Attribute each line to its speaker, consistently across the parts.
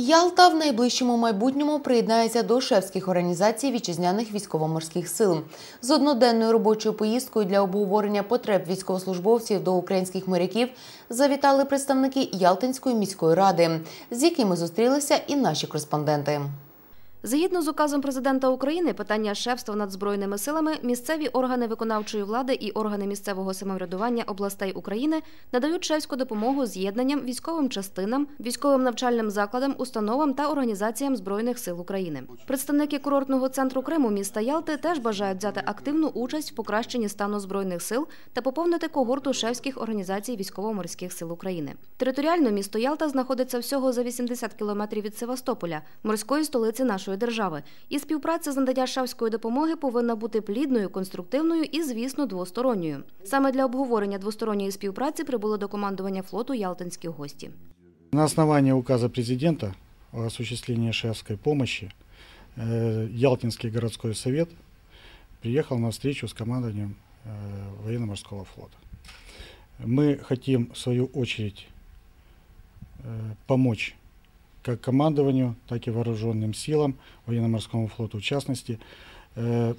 Speaker 1: Ялта в найближчому майбутньому приєднається до шефських організацій вітчизняних військово-морських сил з одноденною робочою поїздкою для обговорення потреб військовослужбовців до українських моряків завітали представники Ялтинської міської ради, з якими зустрілися і наші кореспонденти.
Speaker 2: Згідно з указом президента України, питання шефства над збройними силами місцеві органи виконавчої влади і органи місцевого самоврядування областей України надають шефську допомогу з'єднанням, військовим частинам, військовим навчальним закладам, установам та організаціям збройних сил України. Представники курортного центру Криму міста Ялти теж бажають взяти активну участь в покращенні стану збройних сил та поповнити когорту шефських організацій військово-морських сил України. Територіально місто Ялта знаходиться всього за 80 кілометрів від Севастополя, морської столиці нашої держави. І співпраця з надання шефської допомоги повинна бути плідною, конструктивною і, звісно, двосторонньою. Саме для обговорення двосторонньої співпраці прибули до командування флоту ялтинські гості.
Speaker 3: На основании указа президента о осуществлении шефской помощи э, Ялтинский городской совет приехал на встречу с командованием э, военно-морского флота. Мы хотим, в свою очередь, э, помочь как командованию, так и вооруженным силам, военно-морскому флоту в частности, э,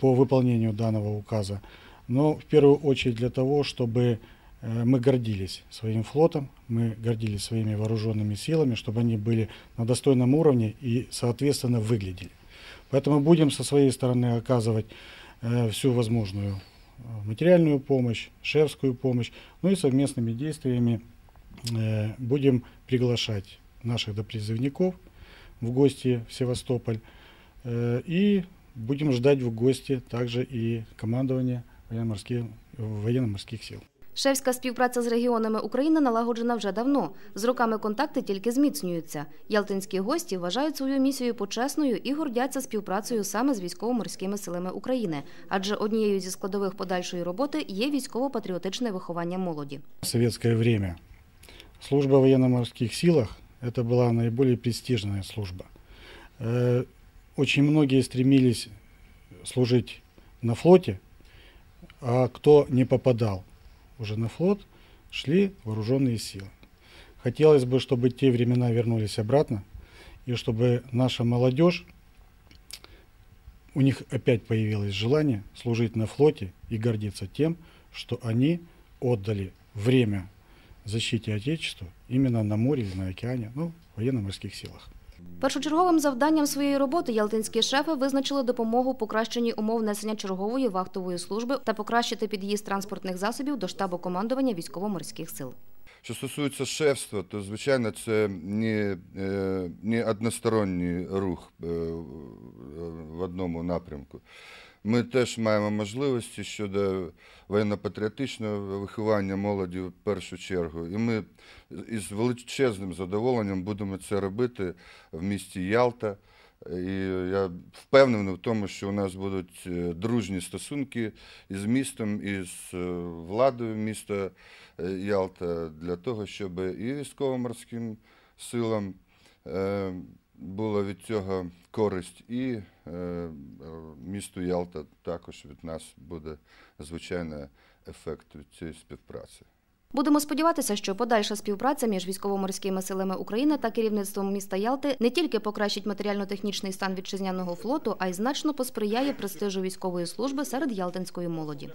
Speaker 3: по выполнению данного указа. Но в первую очередь для того, чтобы э, мы гордились своим флотом, мы гордились своими вооруженными силами, чтобы они были на достойном уровне и, соответственно, выглядели. Поэтому будем со своей стороны оказывать э, всю возможную материальную помощь, шефскую помощь, ну и совместными действиями будем приглашать наших допризывников в гости в Севастополь э, и будем ждать в гости также и командование военно-морских, военно-морских сил.
Speaker 2: Шефська співпраця з регіонами України налагоджена вже давно. З роками контакти тільки зміцнюються. Ялтинські гості вважають свою місію почесною і гордяться співпрацею саме з військово-морськими силами України, адже однією зі складових подальшої роботи є військово-патріотичне виховання молоді.
Speaker 3: В советское время служба в военно-морских силах это была наиболее престижная служба. Э, Очень многие стремились служить на флоте, а кто не попадал уже на флот, шли вооруженные силы. Хотелось бы, чтобы те времена вернулись обратно, и чтобы наша молодежь, у них опять появилось желание служить на флоте и гордиться тем, что они отдали время защите Отечества именно на море и на океане, ну, в военно-морских силах.
Speaker 2: Першочерговим завданням своєї роботи ялтинські шефи визначили допомогу покращенні умов несення чергової вахтової служби та покращити під'їзд транспортних засобів до штабу командування військово-морських сил.
Speaker 4: Що стосується шефства, то звичайно це не, е, не односторонній рух е, в одному напрямку. Ми теж маємо можливості щодо воєнно-патріотичного виховання молоді в першу чергу. І ми із величезним задоволенням будемо це робити в місті Ялта. І я впевнений в тому, що у нас будуть е, дружні стосунки із містом, і з е, владою міста е, Ялта для того, щоб і військово-морським силам була від цього користь, і е, місту Ялта також від нас буде звичайно ефект від цієї співпраці.
Speaker 2: Будемо сподіватися, що подальша співпраця між військово-морськими силами України та керівництвом міста Ялти не тільки покращить матеріально-технічний стан вітчизняного флоту, а й значно посприяє престижу військової служби серед ялтинської молоді.